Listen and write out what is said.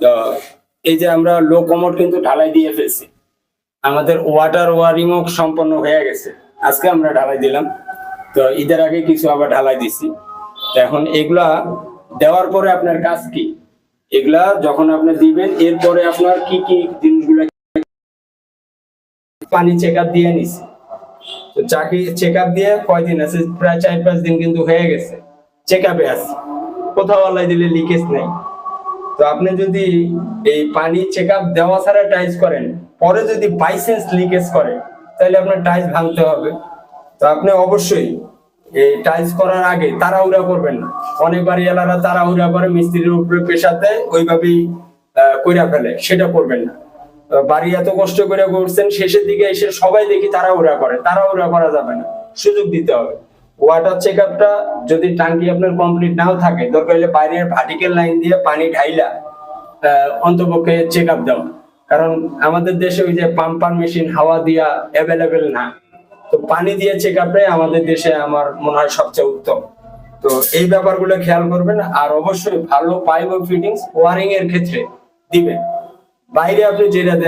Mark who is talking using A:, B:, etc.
A: তো এই যে আমরা লো কমোড কিন্তু ঢালাই দিয়ে ফেলছি। আমাদের ওয়াটার ওয়ারিংও সম্পন্ন হয়ে গেছে। আজকে আমরা ঢালাই দিলাম। তো ঈদের আগে কিছু আবার ঢালাই দিছি। এখন এগুলা দেওয়ার পরে আপনার কাজ কি? এগুলা যখন আপনি দিবেন, এরপরে আপনার কি কি জিনিসগুলো পানি চেক আপ দিয়ে নিছি। তো চাকরি চেক আপ দিয়ে কয়দিন আছে? প্রায় চার পাঁচ দিন কিন্তু হয়ে গেছে। চেক আপে আছে। কোথাও আল্লাহ দিলে লিকেজ নেই। তো আপনি যদি এই পানি চেক আপ দেওয়া ছাড়া টাইস করেন, পরে যদি বাইসেন্স লিকেজ করে, তাহলে আপনার টাইস ভাঙতে হবে। তো আপনি অবশ্যই এই টাইলস করার আগে তাড়াহুড়া করবেন না। অনেক বাড়িওয়ালারা তাড়াহুড়া করে মিস্ত্রির উপরে পেশাতে ওইভাবেই কইরা ফেলে, সেটা করবেন না। বাড়ি এত কষ্ট করে করছেন, শেষের দিকে এসে সবাই দেখি তাড়াহুড়া করে, তাড়াহুড়া করা যাবে না। সুযোগ দিতে হবে। ওয়াটার চেক আপটা যদি টাঙ্কি আপনার কমপ্লিট নাও থাকে, দরকার হলে বাইরের ভার্টিক্যাল লাইন দিয়ে পানি ঢাইলা অন্তপক্ষে চেক আপ দেওয়া কারণ আমাদের দেশে ওই যে পাম্পার মেশিন হাওয়া দিয়া অ্যাভেলেবেল না। তো পানি দিয়ে চেক আমাদের দেশে আমার মনে হয় সবচেয়ে উত্তম। তো এই ব্যাপারগুলো খেয়াল করবেন, আর অবশ্যই ভালো পাইপ ও ফিটিংস ওয়ারিং এর ক্ষেত্রে দিবেন। বাইরে আপনি যেটা